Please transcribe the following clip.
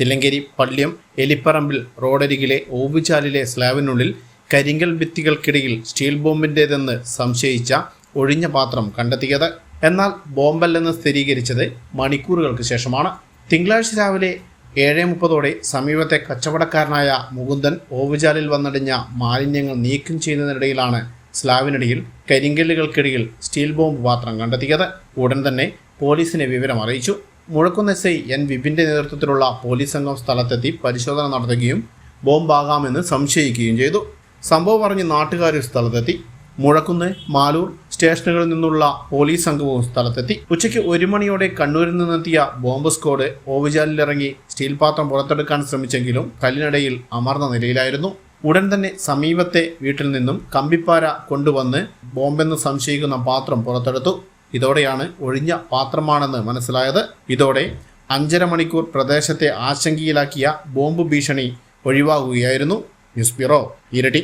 തില്ലങ്കേരി പള്ള്യം എലിപ്പറമ്പിൽ റോഡരികിലെ ഓവുചാലിലെ സ്ലാബിനുള്ളിൽ കരിങ്കൽ ഭിത്തികൾക്കിടയിൽ സ്റ്റീൽ ബോംബിന്റേതെന്ന് സംശയിച്ച ഒഴിഞ്ഞ പാത്രം കണ്ടെത്തിയത്. എന്നാൽ ബോംബല്ലെന്ന് സ്ഥിരീകരിച്ചത് മണിക്കൂറുകൾക്ക് ശേഷമാണ്. തിങ്കളാഴ്ച രാവിലെ ഏഴ് മുപ്പതോടെ സമീപത്തെ കച്ചവടക്കാരനായ മുകുന്ദൻ ഓവുചാലിൽ വന്നടിഞ്ഞ മാലിന്യങ്ങൾ നീക്കം ചെയ്യുന്നതിനിടയിലാണ് സ്ലാബിനിടയിൽ കരിങ്കല്ലുകൾക്കിടയിൽ സ്റ്റീൽ ബോംബ് പാത്രം കണ്ടെത്തിയത്. ഉടൻ തന്നെ പോലീസിനെ വിവരം അറിയിച്ചു മുഴക്കുന്ന് എസ് ഐ എൻ വിപിന്റെ നേതൃത്വത്തിലുള്ള പോലീസ് സംഘം സ്ഥലത്തെത്തി പരിശോധന നടത്തുകയും ബോംബാകാമെന്ന് സംശയിക്കുകയും ചെയ്തു. സംഭവം അറിഞ്ഞ് നാട്ടുകാർ സ്ഥലത്തെത്തി. മുഴക്കുന്ന് മാലൂർ സ്റ്റേഷനുകളിൽ നിന്നുള്ള പോലീസ് സംഘവും സ്ഥലത്തെത്തി. ഉച്ചയ്ക്ക് ഒരു മണിയോടെ കണ്ണൂരിൽ നിന്നെത്തിയ ബോംബ് സ്ക്വാഡ് ഓവുചാലിലിറങ്ങി സ്റ്റീൽ പാത്രം പുറത്തെടുക്കാൻ ശ്രമിച്ചെങ്കിലും കല്ലിനിടയിൽ അമർന്ന നിലയിലായിരുന്നു. ഉടൻ തന്നെ സമീപത്തെ വീട്ടിൽ നിന്നും കമ്പിപ്പാര കൊണ്ടുവന്ന് ബോംബെന്ന് സംശയിക്കുന്ന പാത്രം പുറത്തെടുത്തു. ഇതോടെയാണ് ഒഴിഞ്ഞ പാത്രമാണെന്ന് മനസ്സിലായത്. ഇതോടെ അഞ്ചര മണിക്കൂർ പ്രദേശത്തെ ആശങ്കയിലാക്കിയ ബോംബ് ഭീഷണി ഒഴിവാകുകയായിരുന്നു. ന്യൂസ് ബ്യൂറോ ഇരട്ടി.